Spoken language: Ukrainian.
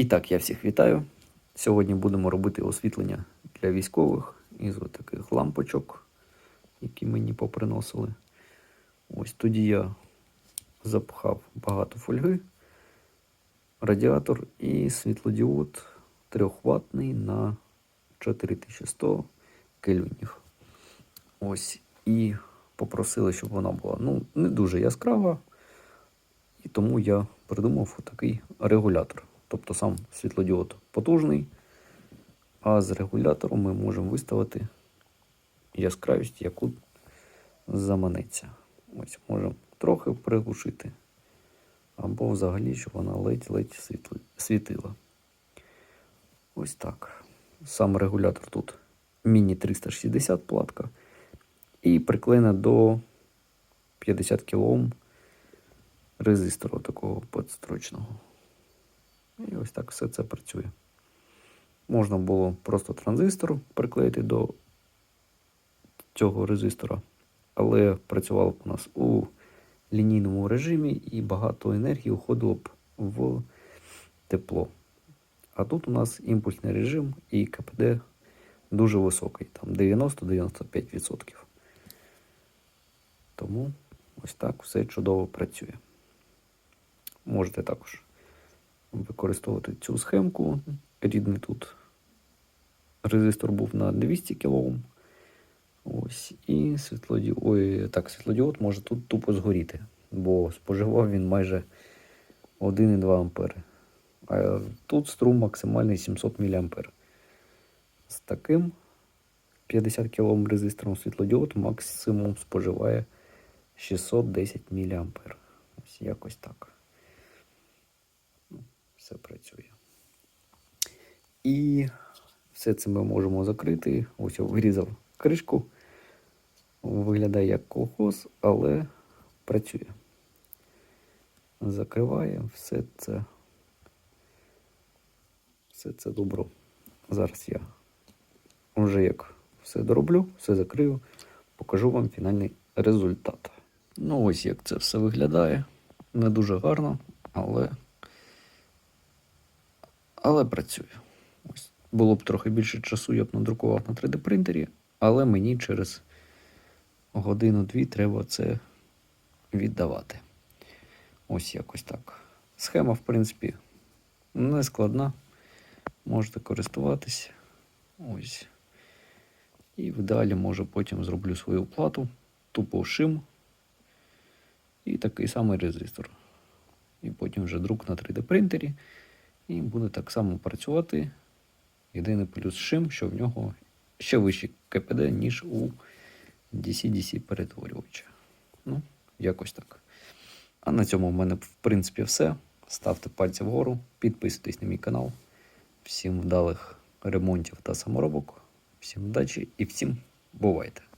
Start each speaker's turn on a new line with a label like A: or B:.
A: І так, я всіх вітаю. Сьогодні будемо робити освітлення для військових із таких лампочок, які мені поприносили. Ось тоді я запхав багато фольги, радіатор і світлодіод 3 ватний на 4100 кельвінів. Ось і попросили, щоб вона була ну, не дуже яскрава. І тому я придумав такий регулятор. Тобто сам світлодіод потужний, а з регулятором ми можемо виставити яскравість, яку заманеться. Ось можемо трохи приглушити, або взагалі, щоб вона ледь-ледь світила. Ось так. Сам регулятор тут міні 360 платка і приклеєна до 50 кОм резистора такого подстрочного. Ось так все це працює. Можна було просто транзистор приклеїти до цього резистора, але працювало б у нас у лінійному режимі і багато енергії уходило б в тепло. А тут у нас імпульсний режим і КПД дуже високий, там 90-95%. Тому ось так все чудово працює. Можете також використовувати цю схемку. Рідний тут резистор був на 200 кОм. Ось, і світлодіод, ой, так, світлодіод може тут тупо згоріти, бо споживав він майже 1,2 ампери. А тут струм максимальний 700 мА. З таким 50 кОм резистором світлодіод максимум споживає 610 мА. Ось якось так. Все працює. І все це ми можемо закрити. Ось я вирізав кришку. Виглядає як колхоз, але працює. Закриває все це. Все це добро. Зараз я вже як все дороблю, все закрию, покажу вам фінальний результат. Ну, ось як це все виглядає. Не дуже гарно, але, але працює. Ось. Було б трохи більше часу, я б надрукував на 3D принтері, але мені через годину-дві треба це віддавати. Ось якось так. Схема, в принципі, не складна. Можете користуватись. Ось. І в ідеалі, може, потім зроблю свою плату, тупо шим і такий самий резистор. І потім вже друк на 3D принтері. І буде так само працювати. Єдиний плюс шим, що в нього ще вищий КПД, ніж у DC-DC перетворювача. Ну, якось так. А на цьому в мене, в принципі, все. Ставте пальці вгору, підписуйтесь на мій канал. Всім вдалих ремонтів та саморобок. Всім удачі і всім бувайте!